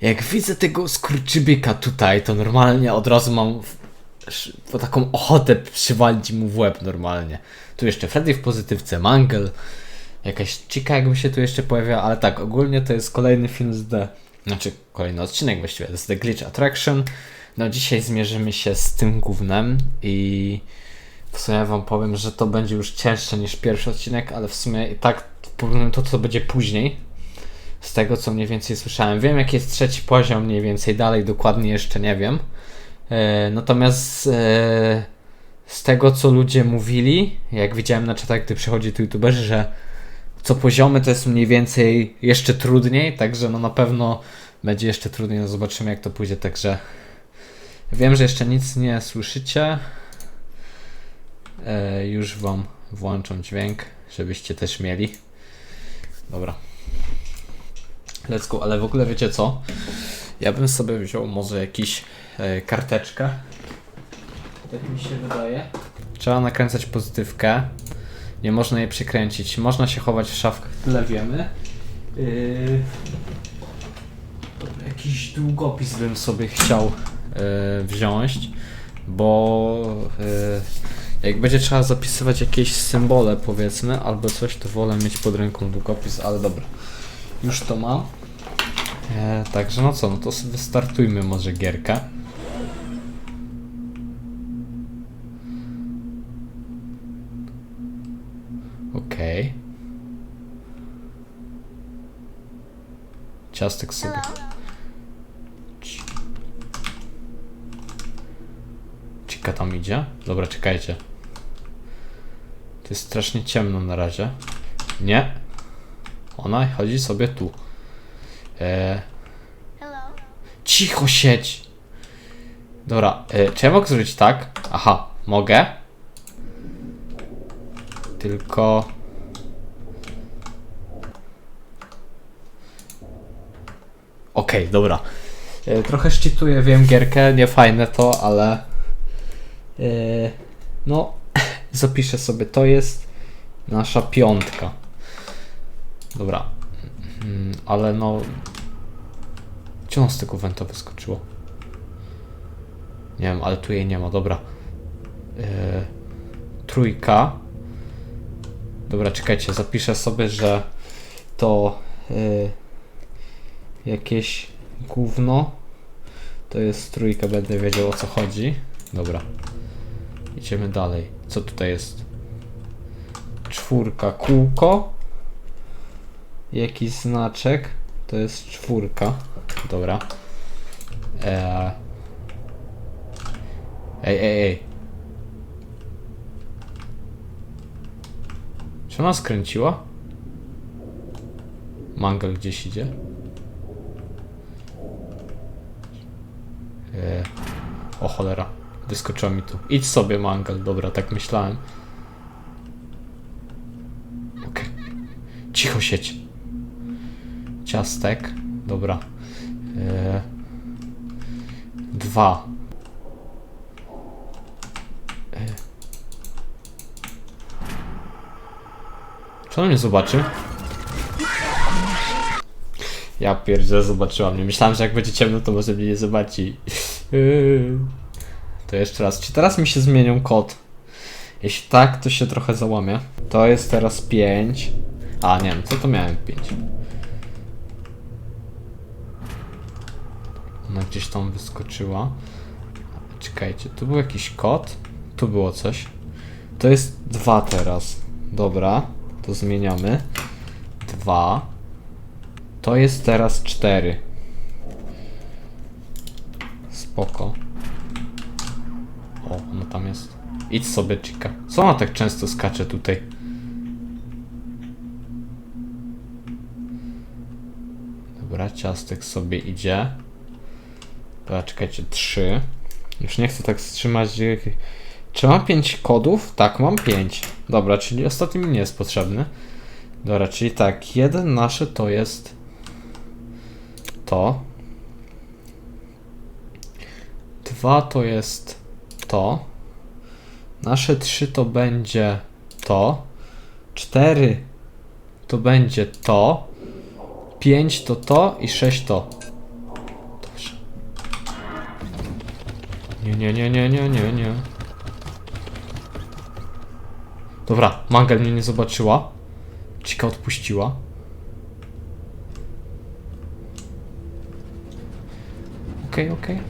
Jak widzę tego skurczybyka tutaj, to normalnie od razu mam w- po taką ochotę przywalić mu w łeb normalnie. Tu jeszcze Freddy w pozytywce, Mangel, jakaś chica jakby się tu jeszcze pojawiała, ale tak, ogólnie to jest kolejny film z The... Znaczy, kolejny odcinek właściwie, z The Glitch Attraction. No dzisiaj zmierzymy się z tym gównem i w sumie wam powiem, że to będzie już cięższe niż pierwszy odcinek, ale w sumie i tak powiem to, co będzie później, z tego co mniej więcej słyszałem. Wiem, jaki jest trzeci poziom, mniej więcej dalej dokładnie jeszcze nie wiem. E, natomiast e, z tego co ludzie mówili, jak widziałem na czatach, gdy przychodzi tu youtuberzy, że co poziomy to jest mniej więcej jeszcze trudniej, także no na pewno będzie jeszcze trudniej, no zobaczymy jak to pójdzie, także wiem, że jeszcze nic nie słyszycie. E, już wam włączam dźwięk, żebyście też mieli. Dobra. Let's go, ale w ogóle wiecie co? Ja bym sobie wziął może jakiś e, karteczkę. Tak mi się wydaje. Trzeba nakręcać pozytywkę. Nie można jej przykręcić. Można się chować w szafkach, tyle wiemy. Yy... Jakiś długopis bym sobie chciał e, wziąć, bo e, jak będzie trzeba zapisywać jakieś symbole powiedzmy, albo coś, to wolę mieć pod ręką długopis, ale dobra. Już to mam. E, także no co, no to sobie startujmy może gierkę. Okej. Ciastek sobie. Cika tam idzie? Dobra, czekajcie. To jest strasznie ciemno na razie. Nie. Ona chodzi sobie tu. E, cicho siedź! Dobra, e, czy ja mogę zrobić tak? Aha, mogę. Tylko... Okej, dobra. E, trochę szczytuję, wiem, gierkę, nie fajne to, ale... E, no, zapiszę sobie, to jest nasza piątka. Dobra. Mm, ale no... Gdzie on z tego wenta wyskoczyło? Nie wiem, ale tu jej nie ma, dobra. Yy, trójka. Dobra, czekajcie, zapiszę sobie, że to yy, jakieś gówno. To jest trójka, będę wiedział o co chodzi. Dobra. Idziemy dalej. Co tutaj jest? Czwórka, kółko. Jakiś znaczek. To jest czwórka. Dobra. Eee. Ej, ej, ej. Czy ona skręciła? Mangal gdzieś idzie? Eee. O cholera. Wyskoczyła mi tu. Idź sobie, Mangal. Dobra, tak myślałem. Okej. Cicho siedź. Ciastek. Dobra. Eee. Dwa. Eee. Czy on mnie zobaczy? Ja pierdzielę, zobaczyła mnie. Myślałem, że jak będzie ciemno, to może mnie nie zobaczy. Eee. To jeszcze raz. Czy teraz mi się zmienią kod? Jeśli tak, to się trochę załamie. To jest teraz 5. A, nie wiem, co to miałem 5. Ona gdzieś tam wyskoczyła. Czekajcie, tu był jakiś kod. Tu było coś. To jest 2 teraz. Dobra, to zmieniamy. 2. To jest teraz 4. Spoko. O, ona tam jest. Idź sobie, chica. Co ona tak często skacze tutaj? Dobra, ciastek sobie idzie. Dobra, czekajcie, 3. Już nie chcę tak wstrzymać. Czy mam 5 kodów? Tak, mam 5. Dobra, czyli ostatni mi nie jest potrzebny. Dobra, czyli tak, jeden nasze to jest to. Dwa to jest to. Nasze trzy to będzie to. Cztery to będzie to. Pięć to to i sześć to. Nie, nie, nie, nie, nie, nie, nie. Dobra, Mangel mnie nie zobaczyła. Cika odpuściła. Okej, okej.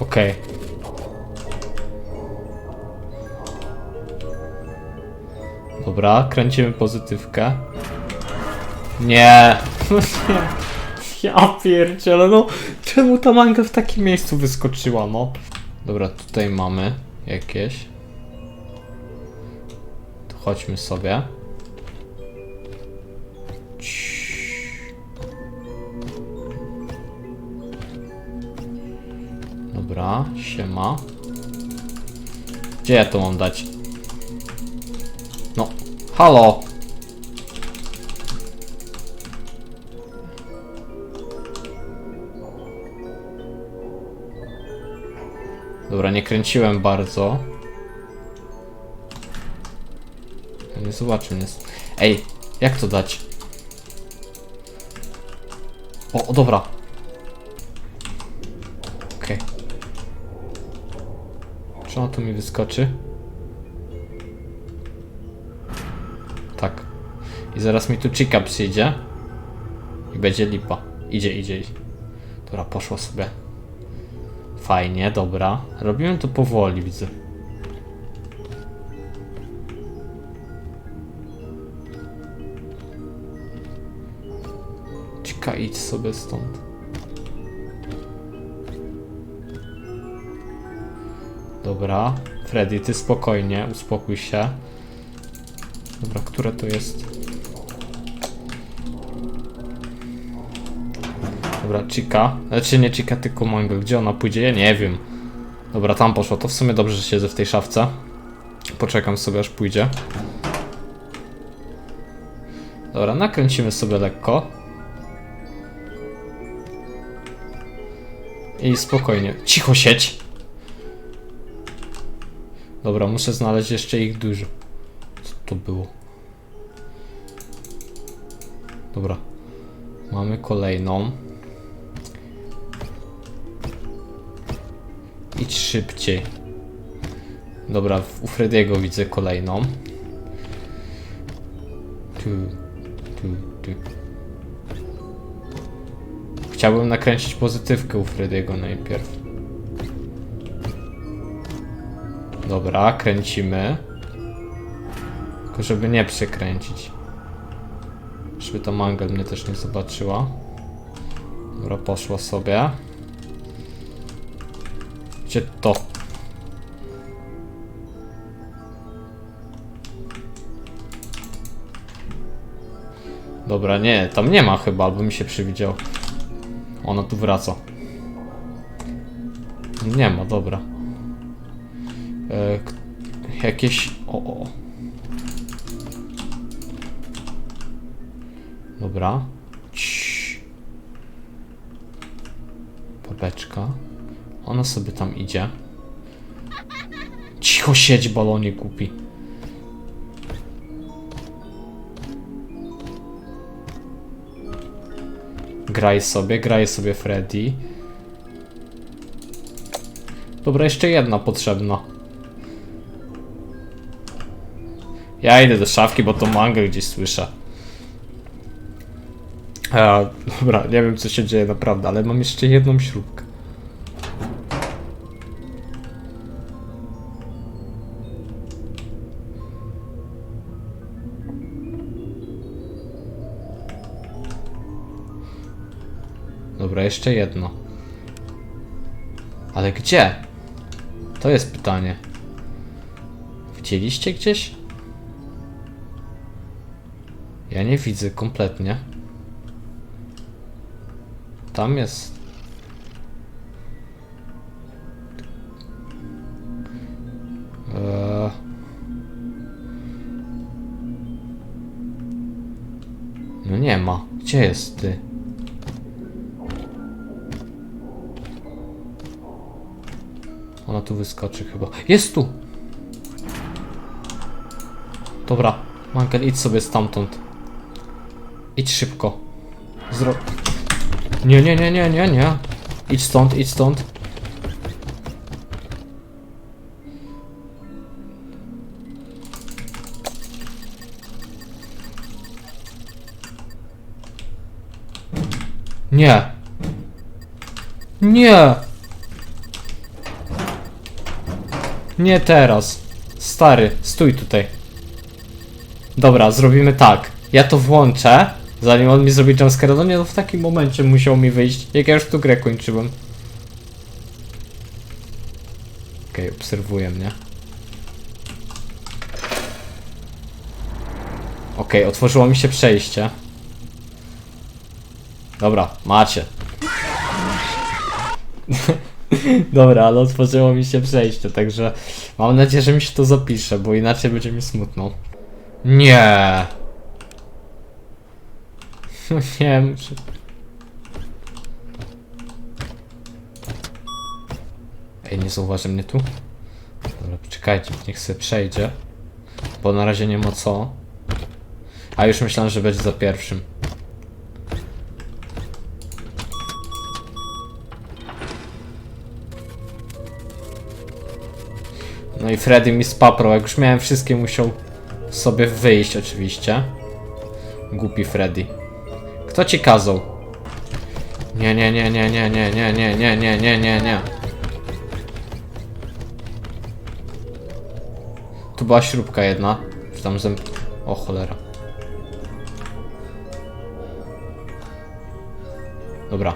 Okej. Dobra, kręcimy pozytywkę. Nie. Ja pierdzielę, no czemu ta manga w takim miejscu wyskoczyła, no? Dobra, tutaj mamy jakieś. To chodźmy sobie. Dobra, siema. Gdzie ja to mam dać? No, halo! Dobra, nie kręciłem bardzo. Nie zobaczę mnie. Ej, jak to dać? O, o dobra. Okej. Czy ona tu mi wyskoczy? Tak. I zaraz mi tu chica przyjdzie. I będzie lipa. Idzie, idzie. Dobra, poszło sobie. Fajnie, dobra. Robimy to powoli, widzę. Cika, idź sobie stąd. Dobra. Freddy, ty spokojnie, uspokój się. Dobra, które to jest? Dobra, Chica. Znaczy nie Chica, tylko Mango. Gdzie ona pójdzie? Ja nie wiem. Dobra, tam poszło. To w sumie dobrze, że siedzę w tej szafce. Poczekam sobie, aż pójdzie. Dobra, nakręcimy sobie lekko. I spokojnie. Cicho sieć! Dobra, muszę znaleźć jeszcze ich dużo. Co to było? Dobra. Mamy kolejną. Idź szybciej. Dobra, u Frediego widzę kolejną. Tu, tu, tu. Chciałbym nakręcić pozytywkę u Frediego najpierw. Dobra, kręcimy. Tylko żeby nie przekręcić. Żeby ta mangel mnie też nie zobaczyła. Dobra, poszła sobie. Gdzie to? Dobra, nie, tam nie ma chyba, albo mi się przywidział. Ona tu wraca. Nie ma, dobra. E, jakieś... O, o. Dobra. Ciii. Babeczka. Ona sobie tam idzie. Cicho siedź, balonie kupi. Graj sobie, graj sobie Freddy. Dobra, jeszcze jedna potrzebna. Ja idę do szafki, bo to mangę gdzieś słyszę. A, dobra, nie wiem co się dzieje naprawdę, ale mam jeszcze jedną śrubkę. Dobra, jeszcze jedno. Ale gdzie? To jest pytanie. Widzieliście gdzieś? Ja nie widzę kompletnie. Tam jest. Eee. No nie ma. Gdzie jest ty? Tu wyskoczy chyba. Jest tu! Dobra, Mankel, idź sobie stamtąd. Idź szybko. Zro... Nie, nie, nie, nie, nie, nie. Idź stąd, idź stąd. Nie. Nie. Nie teraz. Stary, stój tutaj. Dobra, zrobimy tak. Ja to włączę, zanim on mi zrobi jumpscare. No nie, no w takim momencie musiał mi wyjść, jak ja już tu grę kończyłem. Okej, obserwuję mnie. Okej, otworzyło mi się przejście. Dobra, macie. Dobra, ale otworzyło mi się przejście, także mam nadzieję, że mi się to zapisze, bo inaczej będzie mi smutno. Nie. Nie muszę. Ej, nie zauważy mnie tu? Dobra, poczekajcie, niech sobie przejdzie. Bo na razie nie ma co. A już myślałem, że będzie za pierwszym. No i Freddy mi spaprał, jak już miałem wszystkie musiał sobie wyjść oczywiście. Głupi Freddy. Kto ci kazał? Nie, nie, nie, nie, nie, nie, nie, nie, nie, nie, nie, nie, nie. Tu była śrubka jedna. Tam zęb... O cholera. Dobra.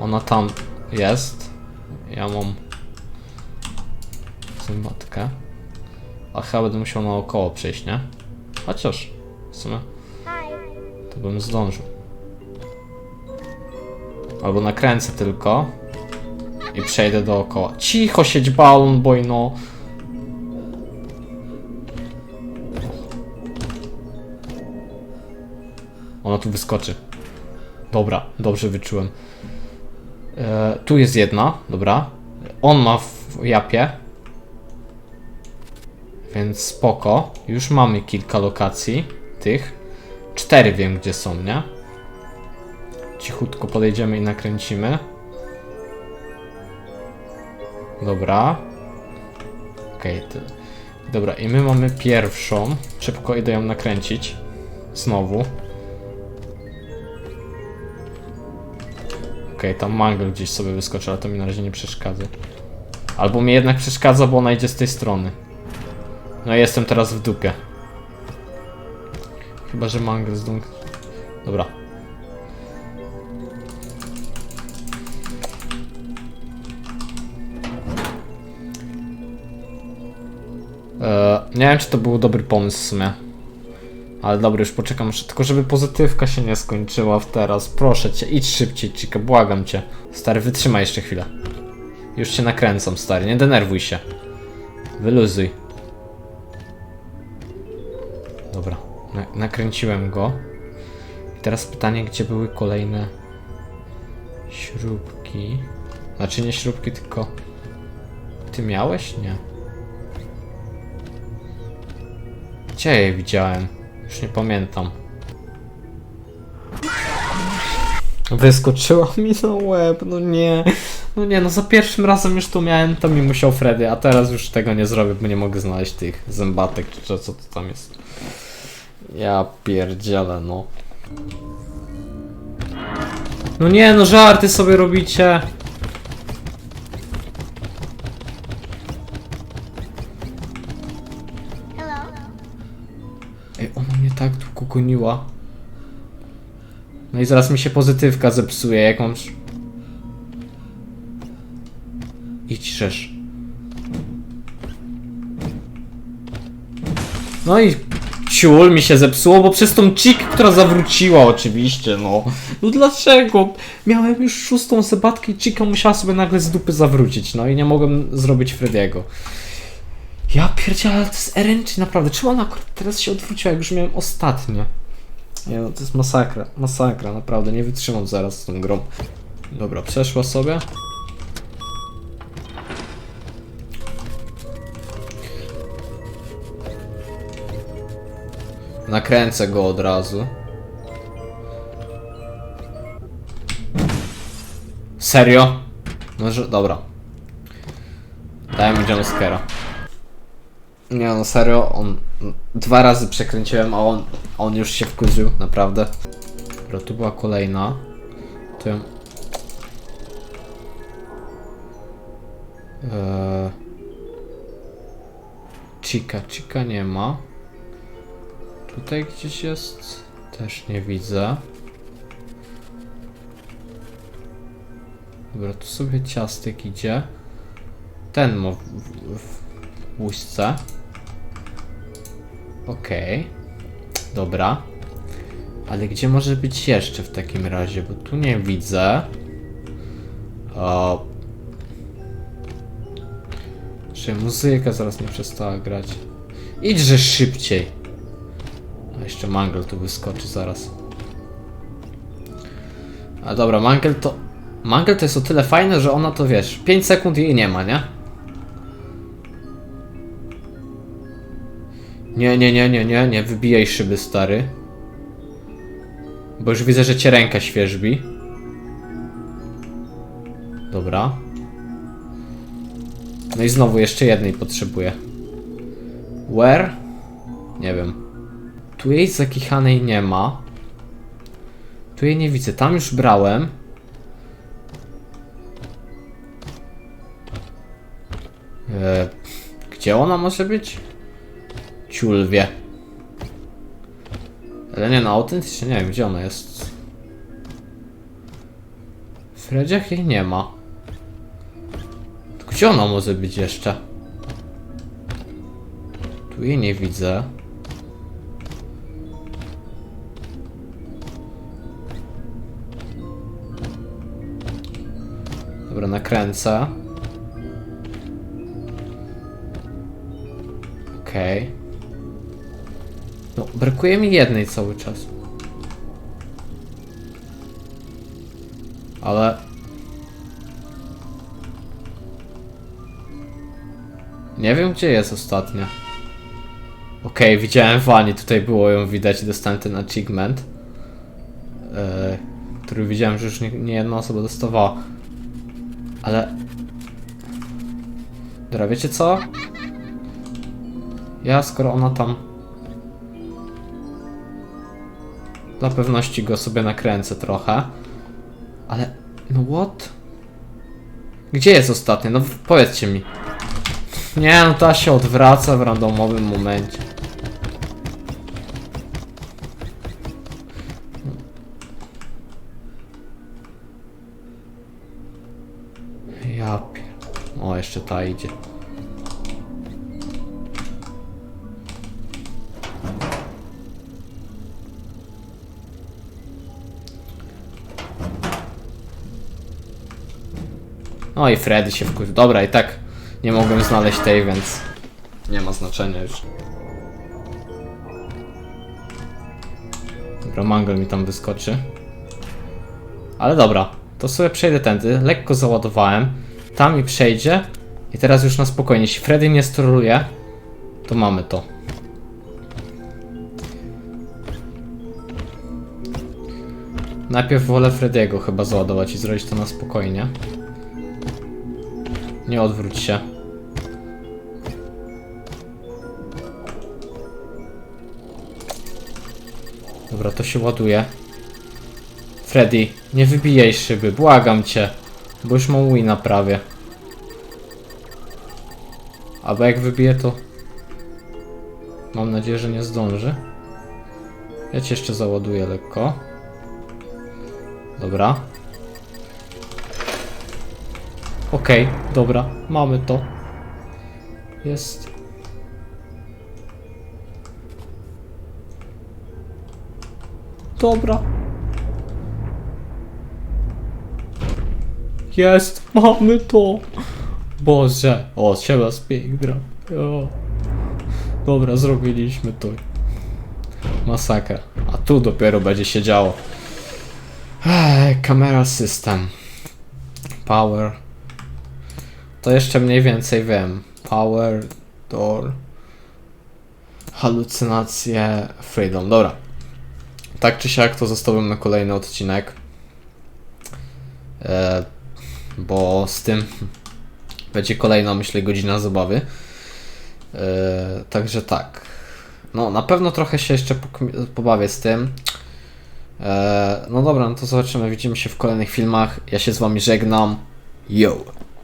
Ona tam jest. Ja mam zębatkę. A chyba będę musiał naokoło przejść, nie? Chociaż, w sumie, to bym zdążył. Albo nakręcę tylko i przejdę dookoła. Cicho siedź balon, boy, no. Ona tu wyskoczy. Dobra, dobrze wyczułem. E, tu jest jedna, dobra. On ma w japie. Więc spoko. Już mamy kilka lokacji tych. Cztery wiem gdzie są, nie? Cichutko podejdziemy i nakręcimy. Dobra. Okej, to... Dobra, i my mamy pierwszą. Szybko idę ją nakręcić. Znowu. Okej, tam mangle gdzieś sobie wyskoczy, ale to mi na razie nie przeszkadza. Albo mi jednak przeszkadza, bo ona idzie z tej strony. No jestem teraz w dupie. Chyba, że mangle zdąg... Dobra. Eee, nie wiem, czy to był dobry pomysł w sumie. Ale dobra, już poczekam, tylko żeby pozytywka się nie skończyła w teraz. Proszę cię, idź szybciej, Chica, błagam cię. Stary, wytrzymaj jeszcze chwilę. Już się nakręcam, stary, nie denerwuj się. Wyluzuj. Nakręciłem go. I teraz pytanie, gdzie były kolejne śrubki? Znaczy nie śrubki, tylko... Ty miałeś? Nie. Gdzie je widziałem? Już nie pamiętam. Wyskoczyła mi na łeb, no nie. No nie, no za pierwszym razem już tu miałem, to mi musiał Freddy, a teraz już tego nie zrobię, bo nie mogę znaleźć tych zębatek, czy co to tam jest. Ja pierdzielę, no. No nie, no żarty sobie robicie. Ej, ona mnie tak długo goniła. No i zaraz mi się pozytywka zepsuje, jak mam... sz- Idź rzesz. No i ciul mi się zepsuło, bo przez tą chick, która zawróciła oczywiście, no. No dlaczego? Miałem już szóstą zebatkę i chicka musiała sobie nagle z dupy zawrócić, no i nie mogłem zrobić Frediego. Ja pierdzielę, to jest RNG naprawdę. Czemu ona akurat teraz się odwróciła, jak już miałem ostatnie? Nie no, to jest masakra, masakra, naprawdę, nie wytrzymam zaraz z tą grą. Dobra, przeszła sobie. Nakręcę go od razu. Serio? No, że, dobra. Dajmy jumpscare'a. Nie no, serio, on... Dwa razy przekręciłem, a on, on już się wkurzył, naprawdę. Dobra, tu była kolejna. Tu ją... Eee... Chica, chica nie ma. Tutaj gdzieś jest? Też nie widzę. Dobra, tu sobie ciastek idzie. Ten ma w, w, w łyżce. Okej. Dobra. Ale gdzie może być jeszcze w takim razie? Bo tu nie widzę. O. Czy muzyka zaraz nie przestała grać? Idźże szybciej. Jeszcze Mangle tu wyskoczy zaraz. A dobra, Mangle to... Mangle to jest o tyle fajne, że ona to wiesz, 5 sekund jej nie ma, nie? Nie, nie, nie, nie, nie, nie, wybijaj szyby, stary. Bo już widzę, że cię ręka świeżbi. Dobra. No i znowu jeszcze jednej potrzebuję. Where? Nie wiem. Tu jej zakichanej nie ma. Tu jej nie widzę. Tam już brałem. E, gdzie ona może być? Ciulwie. Ale nie no, autentycznie nie wiem, gdzie ona jest. W Fredziach jej nie ma. Gdzie ona może być jeszcze? Tu jej nie widzę. Nakręcę. Okej. No, brakuje mi jednej cały czas. Ale... Nie wiem, gdzie jest ostatnia. Okej, widziałem Wani, tutaj było ją widać i dostałem ten achievement. Yy, który widziałem, że już nie, nie jedna osoba dostawała. Ale... Dobra, wiecie co? Ja, skoro ona tam... Dla pewności go sobie nakręcę trochę. Ale... No what? Gdzie jest ostatnia? No powiedzcie mi. Nie, no ta się odwraca w randomowym momencie. Jeszcze ta idzie. No i Freddy się wkurzył. Dobra, i tak nie mogłem znaleźć tej, więc nie ma znaczenia już. Dobra, Mangle mi tam wyskoczy. Ale dobra, to sobie przejdę tędy. Lekko załadowałem. Tam mi przejdzie. I teraz już na spokojnie. Jeśli Freddy mnie stroluje, to mamy to. Najpierw wolę Frediego chyba załadować i zrobić to na spokojnie. Nie odwróć się. Dobra, to się ładuje. Freddy, nie wybijaj szyby, błagam cię. Bo już mam wina prawie. Albo jak wybiję to... Mam nadzieję, że nie zdąży. Ja cię jeszcze załaduję lekko. Dobra. Okej, dobra, mamy to. Jest. Dobra. Jest, mamy to. Boże, o, trzeba spiękna. O. Dobra, zrobiliśmy to. Masakra. A tu dopiero będzie się działo. Ech, Camera system. Power. To jeszcze mniej więcej wiem. Power, door. Halucynacje, freedom. Dobra. Tak czy siak to zostawiam na kolejny odcinek. E, bo z tym będzie kolejna, myślę, godzina zabawy. Yy, także tak. No, na pewno trochę się jeszcze pobawię z tym. Eee, no dobra, no to zobaczymy. Widzimy się w kolejnych filmach. Ja się z wami żegnam. Yo!